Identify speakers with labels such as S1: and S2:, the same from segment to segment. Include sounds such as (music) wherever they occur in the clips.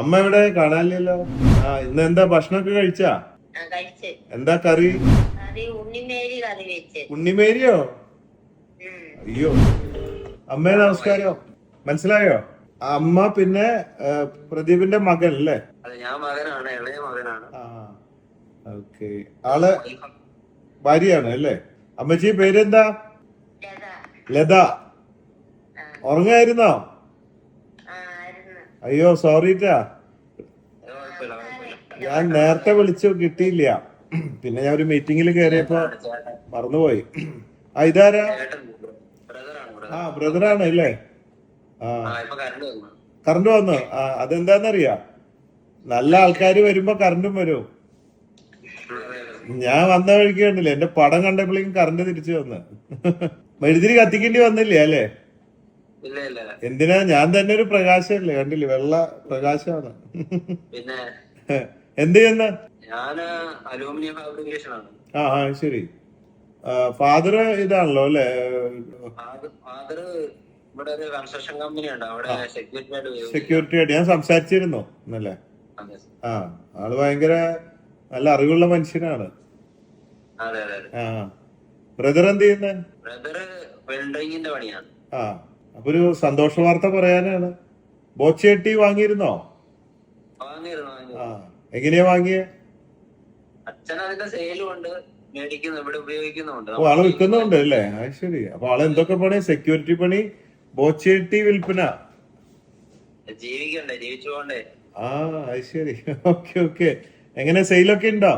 S1: അമ്മ എവിടെ? കാണാനില്ലല്ലോ. ആ ഇന്ന് എന്താ ഭക്ഷണമൊക്കെ കഴിച്ചാ? എന്താ കറി?
S2: കറി ഉണ്ണിമേരി കറി
S1: ഉണ്ണിമേരിയോ? അയ്യോ. അമ്മേ നമസ്കാരം. മനസ്സിലായോ? അമ്മ പിന്നെ പ്രദീപിന്റെ മകൻ അല്ലേ?
S3: ഞാൻ മകനാണ് ഇളയ മകനാണ്.
S1: ഓക്കെ. ആൾ ഭാര്യയാണ് അല്ലേ? അമ്മച്ചി പേരെന്താ?
S2: ലത.
S1: ഉറങ്ങായിരുന്നോ. അയ്യോ
S3: കുഴപ്പമില്ല
S1: ഞാൻ നേരത്തെ വിളിച്ചു കിട്ടിയില്ല. പിന്നെ ഞാൻ ഒരു മീറ്റിംഗിൽ കയറിയപ്പോ മറന്നുപോയി. ആ ഇതാരാ? ആ ബ്രദറാണ് അല്ലേ? ആ.
S3: കറണ്ട് വന്നു.
S1: ആ അതെന്താന്നറിയാ? നല്ല ആൾക്കാർ വരുമ്പോ കറണ്ടും വരും. ഞാൻ വന്ന വഴിക്ക് കണ്ടില്ല എന്റെ പടം കണ്ടപ്പോഴേക്കും കറണ്ട് തിരിച്ചു വന്ന്. മെഴുതിരി കത്തിക്കേണ്ടി വന്നില്ലേ അല്ലേ? എന്തിനാ? ഞാൻ തന്നെ ഒരു പ്രകാശമല്ലേ? കണ്ടില്ലേ? വെള്ള പ്രകാശമാണ്.
S3: പിന്നെ (laughs)
S1: എന്ത് ചെയ്യുന്ന?
S3: ഞാൻ അലൂമിനിയം ഫാബ്രിക്കേഷൻ ആണ്.
S1: ആ ആ ശരി. ഫാദർ ഇതാണല്ലോ അല്ലേ?
S3: ഫാദർ ഇവിടെ ഒരു കൺസ്ട്രക്ഷൻ കമ്പനി ഉണ്ട്. അവിടെ സെക്യൂരിറ്റി
S1: സെക്യൂരിറ്റി ആയിട്ട് ഞാൻ സംസാരിച്ചിരുന്നു
S3: ഇന്നലെ?
S1: ആ ആൾ ഭയങ്കര നല്ല അറിവുള്ള മനുഷ്യനാണ്.
S3: അതെ അതെ
S1: ആ. ബ്രദർ എന്ത് ചെയ്യുന്നേ?
S3: ബ്രദർ വെൽഡിങ്ങിന്റെ പണിയാണ്.
S1: ആ. അപ്പൊ ഒരു സന്തോഷ വാർത്ത പറയാനാണ്. ബോച്ചേട്ടി വാങ്ങിയിരുന്നോ? ആ എങ്ങനെയാ വാങ്ങിയേ?
S3: അച്ഛൻ അതിന്റെ സെയിലും ഉണ്ട് മേടിക്കുന്നു ഇവിടെ ഉപയോഗിക്കുന്നുണ്ട്
S1: ഓ ആൾ വിൽക്കുന്നുണ്ട് അല്ലേ? അത് ശരി. അപ്പൊ ആൾ എന്തൊക്കെ പണി? സെക്യൂരിറ്റി പണി ബോച്ചേട്ടി വിൽപ്പന.
S3: ജീവിക്കണ്ടേ ജീവിച്ചു പോണ്ടേ
S1: ആ അത് ശരി. Okay okay. എങ്ങനെ സെയിലൊക്കെ ഉണ്ടോ?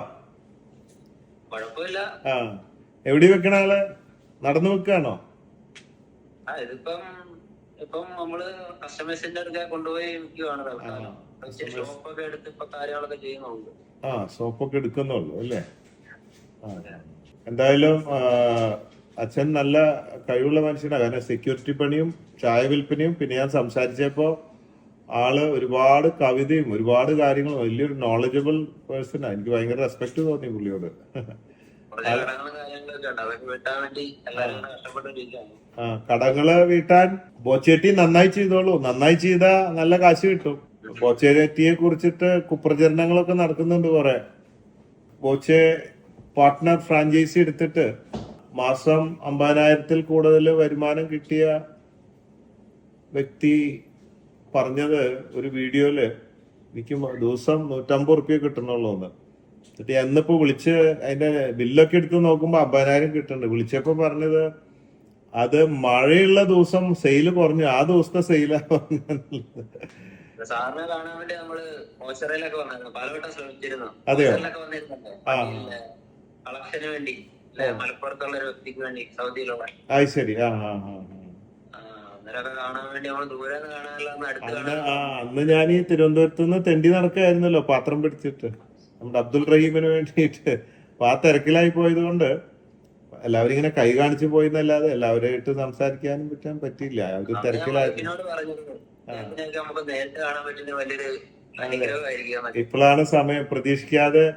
S3: കുഴപ്പമില്ല.
S1: ആ എവിടെ വെക്കണ ആൾ? നടന്നു വെക്കാണോ?
S3: ആ. ഇതിപ്പം ഇപ്പം നമ്മൾ കസ്റ്റമേഴ്സിന്റെ അടുക്കെ കൊണ്ടുപോയി വിൽക്കുകയാണ് തൽക്കാലം. ഷോപ്പൊക്കെ എടുത്ത് ഇപ്പൊ കാര്യങ്ങളൊക്കെ ചെയ്യുന്നുണ്ട്.
S1: ആ സോപ്പൊക്കെ എടുക്കുന്നുള്ളൂ അല്ലേ? എന്തായാലും അച്ഛൻ നല്ല കഴിവുള്ള മനുഷ്യനാണ് കാരണം സെക്യൂരിറ്റി പണിയും ചായ വിൽപ്പനയും പിന്നെ ഞാൻ സംസാരിച്ചപ്പോ ആൾ ഒരുപാട് കവിതയും ഒരുപാട് കാര്യങ്ങളും വലിയൊരു നോളജബിൾ പേഴ്സണാണ് എനിക്ക് ഭയങ്കര റെസ്പെക്ട് തോന്നി പുള്ളിയോട്.
S3: കടങ്ങളും വെട്ടാൻ വേണ്ടി എല്ലാവരും
S1: ആ കടങ്ങൾ വീട്ടാൻ ബോച്ചേട്ടി നന്നായി ചെയ്തോളൂ. നന്നായി ചെയ്താ നല്ല കാശ് കിട്ടും. ബോച്ചേട്ടിയെ കുറിച്ചിട്ട് കുപ്രചരണങ്ങളൊക്കെ നടക്കുന്നുണ്ട് കുറെ. ബോച്ചെ പാർട്ട്ണർ ഫ്രാഞ്ചൈസി എടുത്തിട്ട് മാസം അമ്പതിനായിരത്തിൽ കൂടുതൽ വരുമാനം കിട്ടിയ വ്യക്തി പറഞ്ഞത് ഒരു വീഡിയോയിൽ എനിക്ക് ദിവസം നൂറ്റമ്പത് റുപ്യ കിട്ടണുള്ളൂ എന്ന് എന്നിട്ട് എന്നിപ്പോ വിളിച്ച് അതിന്റെ ബില്ലൊക്കെ എടുത്ത് നോക്കുമ്പോ അമ്പതിനായിരം കിട്ടുന്നുണ്ട് വിളിച്ചപ്പോ പറഞ്ഞത് അത് മഴയുള്ള ദിവസം സെയിൽ കുറഞ്ഞു. ആ ദിവസത്തെ സെയിലാ
S3: സാറിനെ കാണാൻ വേണ്ടി നമ്മൾ മോശറയിലൊക്കെ വന്നായിരുന്നു പലവട്ടം ശ്രമിച്ചിരുന്നു.
S1: അതെയോ?
S3: കളക്ഷന് വേണ്ടി മലപ്പുറത്തുള്ള ഒരു വ്യക്തിക്ക് വേണ്ടി സൗദിയിലുള്ള.
S1: അത് ശരി. ആ ആ ആ അന്ന് ഞാൻ ഈ തിരുവനന്തപുരത്ത് നിന്ന് തെണ്ടി നടക്കായിരുന്നല്ലോ പാത്രം പിടിച്ചിട്ട്. നമ്മുടെ അബ്ദുൽ റഹീമിന് വേണ്ടിയിട്ട് ആ തിരക്കിലായി പോയത് കൊണ്ട് എല്ലാവരും ഇങ്ങനെ കൈ കാണിച്ചു പോയിന്നല്ലാതെ എല്ലാവരുമായിട്ട് സംസാരിക്കാനും പറ്റാൻ പറ്റിയില്ല. തിരക്കിലായിരുന്നു
S3: അനുഗ്രഹമായിരിക്കും എന്നൊക്കെ.
S1: ഇപ്പോഴാണ് സമയം. പ്രതീക്ഷിക്കാതെ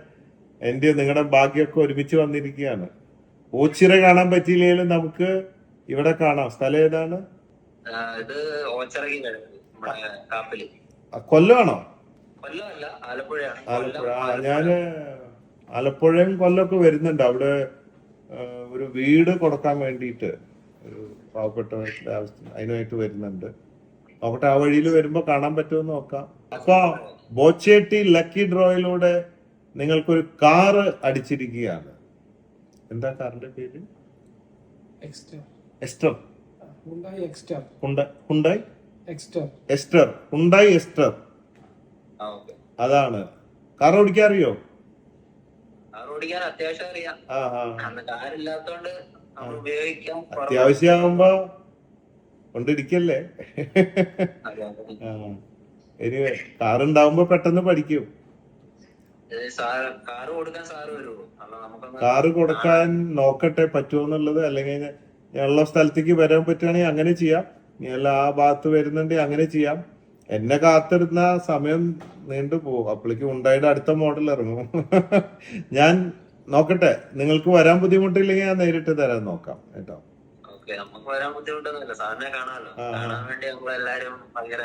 S1: എന്റെ നിങ്ങളുടെ ഭാഗ്യമൊക്കെ ഒരുമിച്ച് വന്നിരിക്കുകയാണ്. ഓച്ചിറ കാണാൻ പറ്റിയില്ലെങ്കിലും നമുക്ക് ഇവിടെ കാണാം. സ്ഥലം ഏതാണ്?
S3: ഇത്
S1: കൊല്ലമാണോ? ആലപ്പുഴ. ഞാൻ ആലപ്പുഴയും കൊല്ലമൊക്കെ വരുന്നുണ്ട്. അവിടെ ഒരു വീട് കൊടുക്കാൻ വേണ്ടിയിട്ട് ഒരു പാവപ്പെട്ട അവസ്ഥ അതിനുമായിട്ട് വരുന്നുണ്ട്. നോക്കട്ടെ ആ വഴിയിൽ വരുമ്പോ കാണാൻ പറ്റുമെന്ന് നോക്കാം. അപ്പൊ ബോച്ചേട്ടി ലക്കി ഡ്രോയിലൂടെ നിങ്ങൾക്കൊരു കാറ് അടിച്ചിരിക്കുകയാണ്. എന്താ കാറിന്റെ പേര്?
S4: Exter.
S1: Exter
S4: Hyundai
S1: Exter Hyundai? Exter
S3: okay.
S1: അതാണ്. കാർ ഓടിക്കാൻ അറിയോ. അത്യാവശ്യമാകുമ്പോ കൊണ്ടിരിക്കല്ലേ?
S3: അതെ, കാർ
S1: ഉണ്ടാവുമ്പോ ഇനി കാറുണ്ടാവുമ്പോ പെട്ടെന്ന് പഠിക്കും.
S3: കാറ് കൊടുക്കാൻ
S1: നോക്കട്ടെ പറ്റുമോന്നുള്ളത് അല്ലെങ്കിൽ ഉള്ള സ്ഥലത്തേക്ക് വരാൻ പറ്റുകയാണെങ്കിൽ അങ്ങനെ ചെയ്യാം. നീ അല്ല ആ ഭാഗത്ത് വരുന്നുണ്ടെങ്കിൽ അങ്ങനെ ചെയ്യാം. എന്നെ കാത്തിരുന്ന സമയം നീണ്ടു പോകും. അപ്പോഴേക്കും ഉണ്ടായിട്ട് അടുത്ത മോഡൽ ഇറങ്ങും. (laughs) ഞാൻ നോക്കട്ടെ നിങ്ങൾക്ക് വരാൻ ബുദ്ധിമുട്ടില്ലെങ്കിൽ ഞാൻ നേരിട്ട് തരാൻ നോക്കാം കേട്ടോ.
S3: ഓക്കെ നമുക്ക് വരാൻ ബുദ്ധിമുട്ടൊന്നുമില്ല. സാറിനെ കാണാമല്ലോ.
S1: ആ, ആ.
S3: കാണാൻ വേണ്ടി നമ്മളെല്ലാരും ഭയങ്കര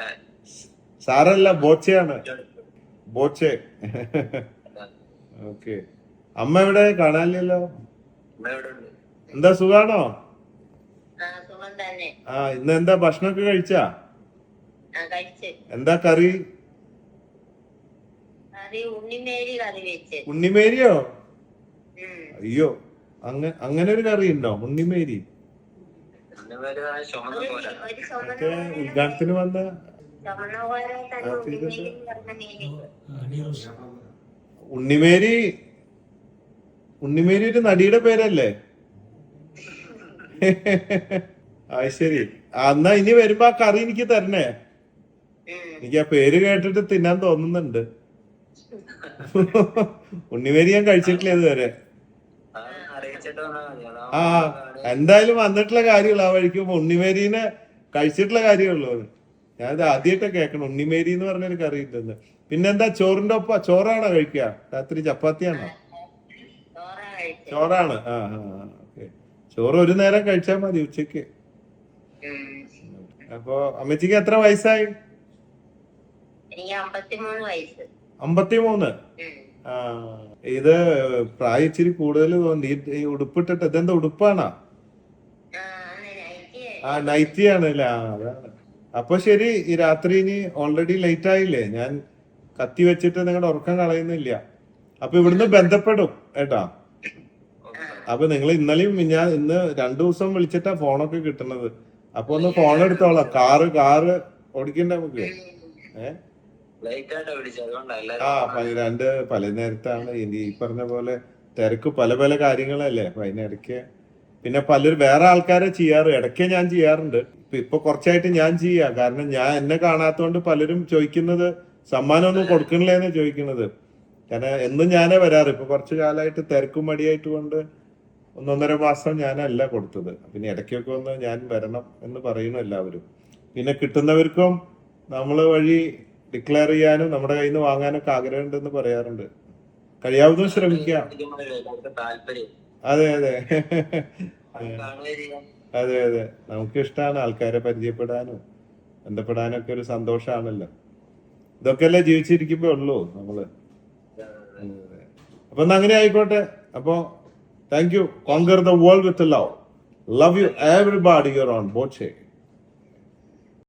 S1: സാറല്ല ബോച്ചയാണ്. (laughs) ബോച്ചെ. ഓക്കെ. അമ്മ എവിടെ? കാണാനില്ലല്ലോ.
S3: അമ്മ എവിടെ ഉണ്ട്?
S1: എന്താ സുഖാണോ?
S2: ആ
S1: ഇന്ന് എന്താ ഭക്ഷണമൊക്കെ
S2: ആ കഴിച്ച്?
S1: എന്താ കറി? ഉണ്ണിമേരിയോ? അയ്യോ അങ്ങ അങ്ങനെ ഒരു കറി ഉണ്ടോ ഉണ്ണിമേരി ഉദ്ഘാടനത്തിന് വന്ന.
S2: ഉണ്ണിമേരി
S1: ഉണ്ണിമേരി ഒരു നടിയുടെ പേരല്ലേ? (laughs) അത് ശരി. എന്നാ ഇനി വരുമ്പോ ആ കറി എനിക്ക് തരണേ. എനിക്ക് ആ പേര് കേട്ടിട്ട് തിന്നാൻ തോന്നുന്നുണ്ട്. ഉണ്ണിമേരി ഞാൻ കഴിച്ചിട്ടില്ല ഇതുവരെ.
S3: ആ,
S1: എന്തായാലും വന്നിട്ടുള്ള കാര്യമുള്ളൂ ആ വഴിക്ക് ഉണ്ണിമേരീനെ കഴിച്ചിട്ടുള്ള കാര്യമുള്ളൂ ഞാൻ ഇത് ആദ്യമായിട്ടാ കേൾക്കണം ഉണ്ണിമേരി എന്ന് പറഞ്ഞൊരു കറി ഉണ്ടെന്ന് പിന്നെന്താ ചോറിന്റെ ഒപ്പ ചോറാണോ കഴിക്കുക രാത്രി ചപ്പാത്തിയാണോ? ചോറാണ്. ആ ആ ഓക്കെ. ചോറ് ഒരു നേരം കഴിച്ചാൽ മതി
S2: ഉച്ചയ്ക്ക്
S1: അപ്പോ അമ്മച്ചിക്ക് എത്ര വയസ്സായി?
S2: അമ്പത്തിമൂന്ന്
S1: ഇത് പ്രായം ഇച്ചിരി കൂടുതൽ തോന്നി. ഈ- ഉടുപ്പിട്ടിട്ട് ഇതെന്താ ഉടുപ്പാണോ?
S2: ആ നൈറ്റി
S1: ആണ് ആ അതാണ്. അപ്പൊ ശരി ഈ രാത്രി ഇനി ഓൾറെഡി ലേറ്റ് ആയില്ലേ? ഞാൻ കത്തി വെച്ചിട്ട് നിങ്ങളുടെ ഉറക്കം കളയുന്നില്ല. അപ്പൊ ഇവിടുന്ന് ബന്ധപ്പെടും ഏട്ടാ അപ്പൊ നിങ്ങൾ ഇന്നലെയും ഞാൻ ഇന്ന് രണ്ടു ദിവസം വിളിച്ചിട്ടാ ഫോണൊക്കെ കിട്ടുന്നത് അപ്പൊ ഒന്ന് ഫോൺ എടുത്തോളാം കാറ് കാറ് ഓടിക്കണ്ട നമുക്ക്. ഏ? ആ പ- രണ്ട് പല നേരത്താണ്. ഈ പറഞ്ഞ പോലെ തിരക്ക് പല പല കാര്യങ്ങളല്ലേ. അപ്പൊ അതിനിടയ്ക്ക് പിന്നെ പലരും വേറെ ആൾക്കാരെ ചെയ്യാറ്. ഇടയ്ക്ക് ഞാൻ ചെയ്യാറുണ്ട്. ഇപ്പൊ കുറച്ചായിട്ട് ഞാൻ ചെയ്യാം. കാരണം ഞാൻ എന്നെ കാണാത്തോണ്ട് പലരും ചോദിക്കുന്നത് സമ്മാനമൊന്നും കൊടുക്കണില്ലേന്ന് ചോദിക്കുന്നത്. കാരണം എന്നും ഞാനേ വരാറ്. ഇപ്പൊ കുറച്ചു കാലമായിട്ട് തിരക്കും മടിയായിട്ട് കൊണ്ട് ഒന്നൊന്നര മാസം ഞാനല്ല കൊടുത്തത്. പിന്നെ ഇടയ്ക്കൊക്കെ ഒന്ന് ഞാൻ വരണം എന്ന് പറയുന്നു എല്ലാവരും. പിന്നെ കിട്ടുന്നവർക്കും നമ്മൾ വഴി ഡിക്ലെയർ ചെയ്യാനും നമ്മുടെ കയ്യിൽ നിന്ന് വാങ്ങാനൊക്കെ ആഗ്രഹമുണ്ടെന്ന് പറയാറുണ്ട്. കഴിയാവുന്നതും ശ്രമിക്കാം
S3: എല്ലാവർക്കും
S1: അതെ അതെ.
S3: അത്
S1: അതെ. നമുക്ക് ഇഷ്ടമാണ് ആൾക്കാരെ പരിചയപ്പെടാനും ബന്ധപ്പെടാനും ഒക്കെ ഒരു സന്തോഷമാണല്ലോ ഇതൊക്കെയല്ലേ ജീവിച്ചിരിക്കുമ്പോ ഉള്ളൂ നമ്മൾ. അപ്പൊ അങ്ങനെ ആയിക്കോട്ടെ. അപ്പൊ thank you conquer the world with love love you everybody your own boat